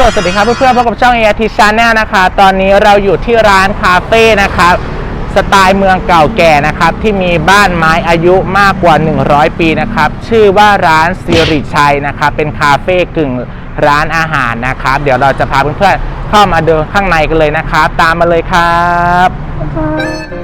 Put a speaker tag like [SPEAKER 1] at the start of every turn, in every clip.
[SPEAKER 1] สวัสดีครับเพื่อนๆพบกับช่อง ART Channel นะคะ ตอนนี้เราอยู่ที่ร้านคาเฟ่นะครับสไตล์เมืองเก่าแก่นะครับ ที่มีบ้านไม้อายุมากกว่า 100 ปีนะครับ ชื่อว่าร้านสิริชัยนะครับ เป็นคาเฟ่กึ่งร้านอาหารนะครับ เดี๋ยวเราจะพาเพื่อนๆเข้ามาเดูข้างในกันเลยนะครับ ตามมาเลยครับ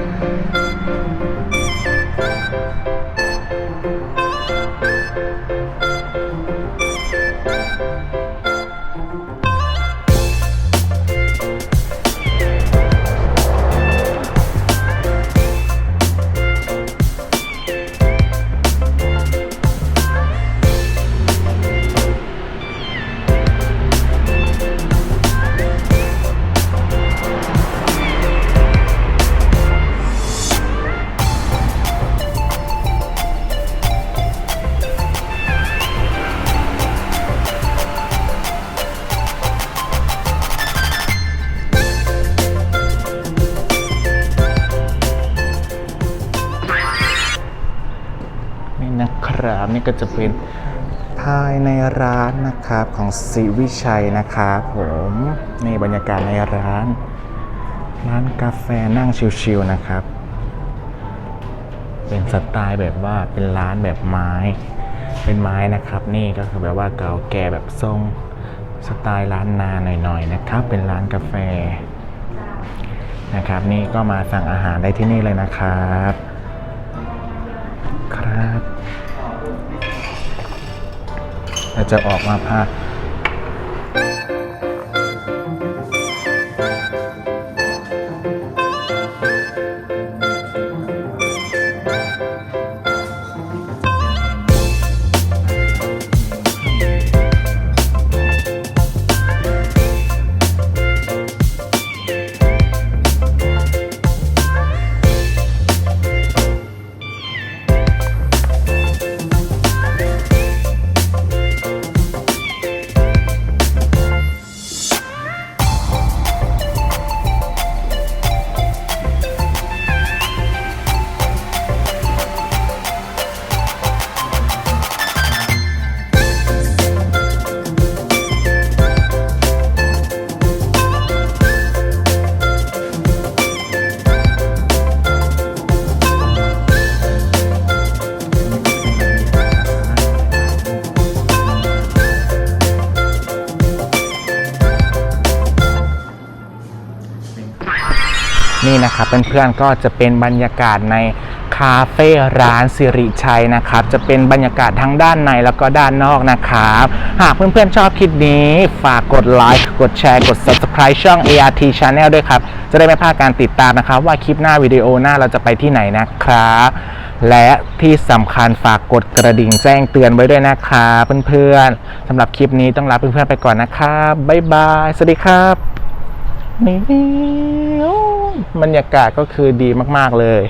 [SPEAKER 1] นะครับ นี่ก็จะเป็นภายในร้านนะครับของสิวิชัยนะครับผมนี่บรรยากาศในร้าน ร้านกาแฟนั่งชิลๆนะครับ เป็นสไตล์แบบว่าเป็นร้านแบบไม้ เป็นไม้นะครับ นี่ก็คือแบบว่าเก่าแก่แบบทรงสไตล์ร้านนาหน่อยๆนะครับ เป็นร้านกาแฟนะครับ นี่ก็มาสั่งอาหารได้ที่นี่เลยนะครับ ครับ เราจะออกมาพา นี่นะครับเพื่อนๆก็จะเป็นบรรยากาศในคาเฟ่ร้านสิริชัยนะครับ จะเป็นบรรยากาศทั้งด้านในแล้วก็ด้านนอกนะครับ หากเพื่อนๆชอบคลิปนี้ฝากกดไลค์กดแชร์กด subscribe ช่อง ART Channel ด้วยครับ จะได้ไม่พลาดการติดตามนะครับ ว่าคลิปหน้าวิดีโอหน้าเราจะไปที่ไหนนะครับ และที่สำคัญฝากกดกระดิ่งแจ้งเตือนไว้ด้วยนะครับเพื่อนๆสำหรับคลิปนี้ต้องลาเพื่อนๆไปก่อนนะครับบ๊ายบายสวัสดีครับนี่ย บรรยากาศก็คือดีมาก ๆ เลย